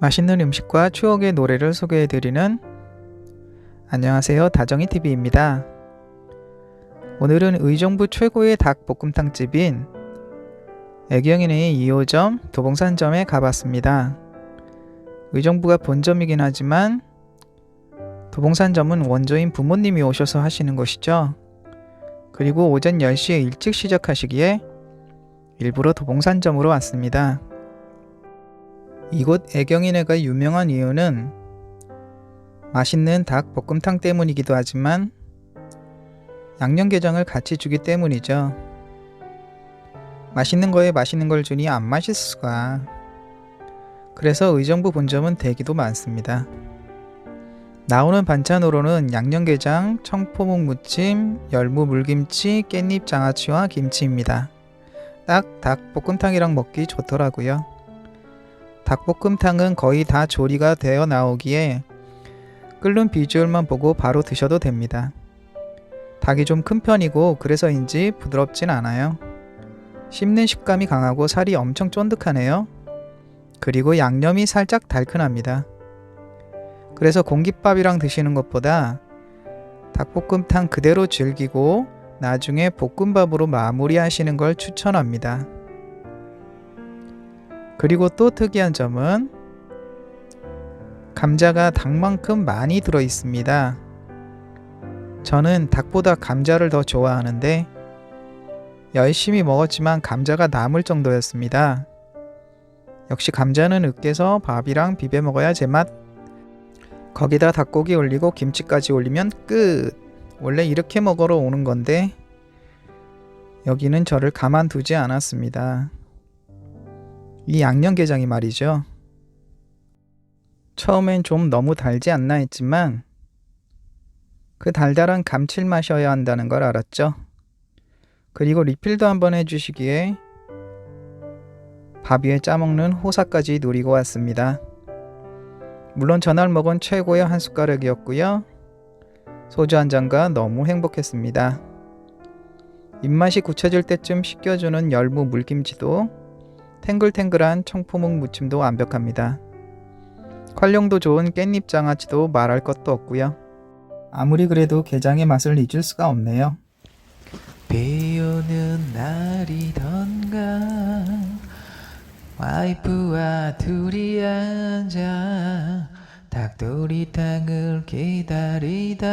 맛있는 음식과 추억의 노래를 소개해드리는 안녕하세요 다정이TV입니다. 오늘은 의정부 최고의 닭볶음탕집인 애경인의 2호점 도봉산점에 가봤습니다. 의정부가 본점이긴 하지만 도봉산점은 원조인 부모님이 오셔서 하시는 곳이죠. 그리고 오전 10시에 일찍 시작하시기에 일부러 도봉산점으로 왔습니다. 이곳 애경인회가 유명한 이유는 맛있는 닭 볶음탕 때문이기도 하지만 양념게장을 같이 주기 때문이죠. 맛있는 거에 맛있는 걸 주니 안 맛있을 수가. 그래서 의정부 본점은 대기도 많습니다. 나오는 반찬으로는 양념게장, 청포묵 무침, 열무 물김치, 깻잎 장아찌와 김치입니다. 딱 닭볶음탕이랑 먹기 좋더라고요. 닭볶음탕은 거의 다 조리가 되어 나오기에 끓는 비주얼만 보고 바로 드셔도 됩니다. 닭이 좀 큰 편이고 그래서인지 부드럽진 않아요. 씹는 식감이 강하고 살이 엄청 쫀득하네요. 그리고 양념이 살짝 달큰합니다. 그래서 공깃밥이랑 드시는 것보다 닭볶음탕 그대로 즐기고 나중에 볶음밥으로 마무리하시는 걸 추천합니다. 그리고 또 특이한 점은 감자가 닭만큼 많이 들어 있습니다. 저는 닭보다 감자를 더 좋아하는데 열심히 먹었지만 감자가 남을 정도였습니다. 역시 감자는 으깨서 밥이랑 비벼 먹어야 제맛. 거기다 닭고기 올리고 김치까지 올리면 끝. 원래 이렇게 먹으러 오는 건데 여기는 저를 가만두지 않았습니다. 이 양념게장이 말이죠. 처음엔 좀 너무 달지 않나 했지만 그 달달한 감칠맛이어야 한다는 걸 알았죠. 그리고 리필도 한번 해주시기에 밥 위에 짜먹는 호사까지 누리고 왔습니다. 물론 전날 먹은 최고의 한 숟가락이었고요. 소주 한 잔과 너무 행복했습니다. 입맛이 굳혀질 때쯤 씻겨주는 열무 물김치도 탱글탱글한 청포묵 무침도 완벽합니다. 활용도 좋은 깻잎 장아찌도 말할 것도 없고요. 아무리 그래도 게장의 맛을 잊을 수가 없네요. 비 오는 날이던가 와이프와 둘이 앉아 닭도리탕을 기다리다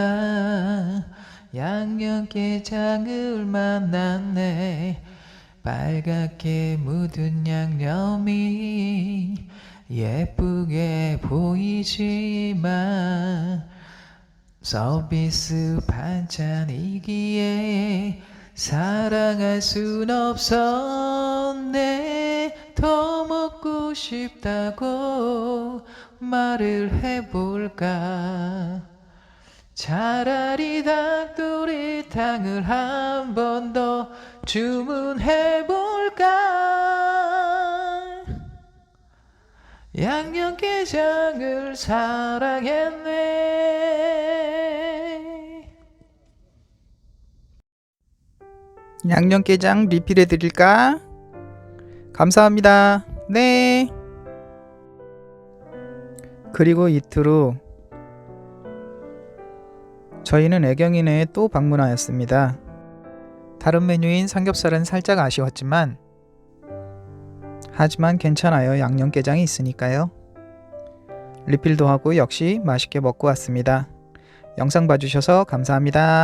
양념게장을 만났네 빨갛게 묻은 양념이 예쁘게 보이지만 서비스 반찬이기에 사랑할 순 없었네. 더 먹고 싶다고 말을 해볼까? 차라리 닭도리탕을 한 번 더 주문해볼까 양념게장을 사랑했네 양념게장 리필해 드릴까? 감사합니다. 네. 그리고 이틀 후 저희는 애경인회에 또 방문하였습니다. 다른 메뉴인 삼겹살은 살짝 아쉬웠지만 하지만 괜찮아요. 양념게장이 있으니까요. 리필도 하고 역시 맛있게 먹고 왔습니다. 영상 봐주셔서 감사합니다.